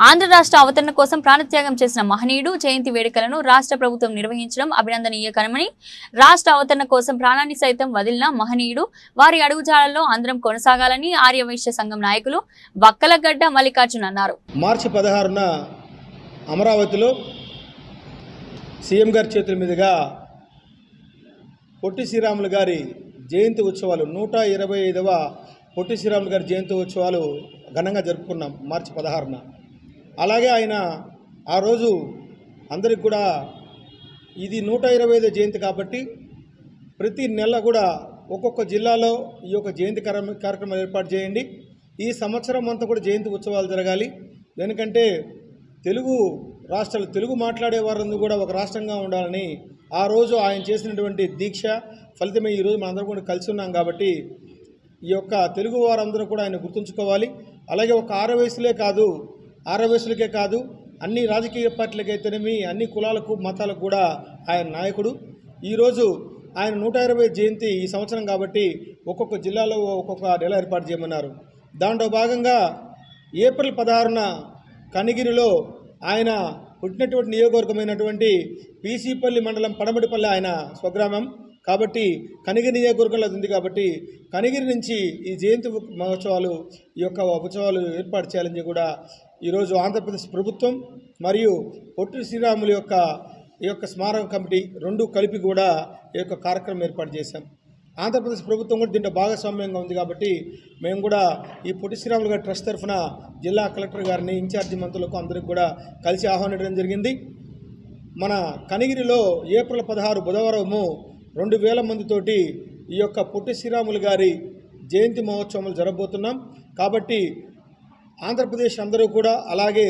ఆంధ్ర రాష్ట్ర అవతరణ కోసం ప్రాణత్యాగం చేసిన మహనీయుడు జయంతి వేడుకలను రాష్ట్ర ప్రభుత్వం నిర్వహించడం అభినందనీయకరమని రాష్ట్ర అవతరణ కోసం ప్రాణాన్ని సైతం వదిలిన మహనీయుడు వారి అడుగుజాడల్లో అందరం కొనసాగాలని ఆర్యవైశ్య సంఘం నాయకులు వక్కలగడ్డ మల్లికార్జున్ అన్నారు. మార్చి పదహారున అమరావతిలో సీఎం గారి చేతుల మీదుగా పొట్టి శ్రీరాములు గారి జయంతి ఉత్సవాలు నూట ఇరవై ఐదవ పొట్టి శ్రీరాములు గారి జయంతి ఉత్సవాలు ఘనంగా జరుపుకున్నాం మార్చి పదహారున. అలాగే ఆయన ఆ రోజు అందరికి కూడా ఇది నూట ఇరవై ఐదో జయంతి కాబట్టి ప్రతి నెల కూడా ఒక్కొక్క జిల్లాలో ఈ యొక్క జయంతి కార్య- కార్యక్రమాలు ఏర్పాటు చేయండి. ఈ సంవత్సరం అంతా కూడా జయంతి ఉత్సవాలు జరగాలి. ఎందుకంటే తెలుగు రాష్ట్రాలు తెలుగు మాట్లాడే వారందరూ కూడా ఒక రాష్ట్రంగా ఉండాలని ఆ రోజు ఆయన చేసినటువంటి దీక్ష ఫలితమే ఈరోజు మనందరం కూడా కలిసి ఉన్నాం కాబట్టి ఈ యొక్క తెలుగు వారందరూ కూడా ఆయన గుర్తుంచుకోవాలి. అలాగే ఒక ఆరు వయసులే కాదు ఆరవయసులకే కాదు అన్ని రాజకీయ పార్టీలకైతేనేమి అన్ని కులాలకు మతాలకు కూడా ఆయన నాయకుడు. ఈరోజు ఆయన నూట ఇరవై జయంతి ఈ సంవత్సరం కాబట్టి ఒక్కొక్క జిల్లాలో ఒక్కొక్క నెల ఏర్పాటు చేయమన్నారు. దాంట్లో భాగంగా ఏప్రిల్ పదహారున కనిగిరిలో ఆయన పుట్టినటువంటి నియోజకవర్గమైనటువంటి పీసీపల్లి మండలం పడమటిపల్లి ఆయన స్వగ్రామం. కాబట్టి కనిగిరి నియోజకవర్గంలో ఉంది కాబట్టి కనిగిరి నుంచి ఈ జయంతి మహోత్సవాలు ఈ యొక్క ఉత్సవాలు ఏర్పాటు చేయాలని కూడా ఈరోజు ఆంధ్రప్రదేశ్ ప్రభుత్వం మరియు పొట్టి శ్రీరాములు యొక్క ఈ యొక్క స్మారక కమిటీ రెండు కలిపి కూడా ఈ యొక్క కార్యక్రమం ఏర్పాటు చేశాం. ఆంధ్రప్రదేశ్ ప్రభుత్వం కూడా దీంట్లో భాగస్వామ్యంగా ఉంది కాబట్టి మేము కూడా ఈ పొట్టి శ్రీరాములు గారి ట్రస్ట్ తరఫున జిల్లా కలెక్టర్ గారిని ఇన్ఛార్జి మంత్రులకు అందరికి కూడా కలిసి ఆహ్వానించడం జరిగింది. మన కనిగిరిలో ఏప్రిల్ పదహారు బుధవారము రెండు వేల మందితోటి ఈ యొక్క పొట్టి శ్రీరాములు గారి జయంతి మహోత్సవాలు జరగబోతున్నాం. కాబట్టి ఆంధ్రప్రదేశ్ అందరూ కూడా అలాగే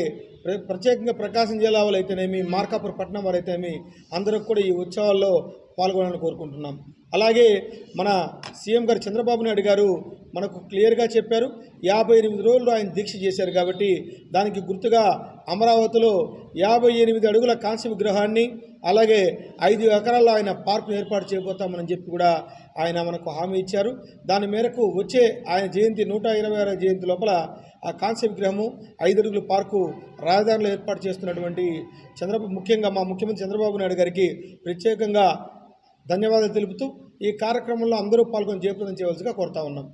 ప్రత్యేకంగా ప్రకాశం జిల్లా వాళ్ళు అయితేనేమి మార్కాపురం పట్టణం వారు అయితేనేమి అందరూ కూడా ఈ ఉత్సవాల్లో పాల్గొనాలని కోరుకుంటున్నాం. అలాగే మన సీఎం గారు చంద్రబాబు నాయుడు గారు మనకు క్లియర్గా చెప్పారు యాభై ఎనిమిది రోజులు ఆయన దీక్ష చేశారు కాబట్టి దానికి గుర్తుగా అమరావతిలో యాభై ఎనిమిది అడుగుల కాంస్య విగ్రహాన్ని అలాగే ఐదు ఎకరాల్లో ఆయన పార్కును ఏర్పాటు చేయబోతామని చెప్పి కూడా ఆయన మనకు హామీ ఇచ్చారు. దాని మేరకు వచ్చే ఆయన జయంతి నూట ఇరవై ఆరో జయంతి లోపల ఆ కాంస్య విగ్రహము ఐదు అడుగుల పార్కు రాజధానిలో ఏర్పాటు చేస్తున్నటువంటి చంద్రబాబు ముఖ్యంగా మా ముఖ్యమంత్రి చంద్రబాబు నాయుడు గారికి ప్రత్యేకంగా ధన్యవాదాలు తెలుపుతూ ఈ కార్యక్రమంలో అందరూ పాల్గొని జయప్రదం చేయవలసిగా కోరుతా ఉన్నాం.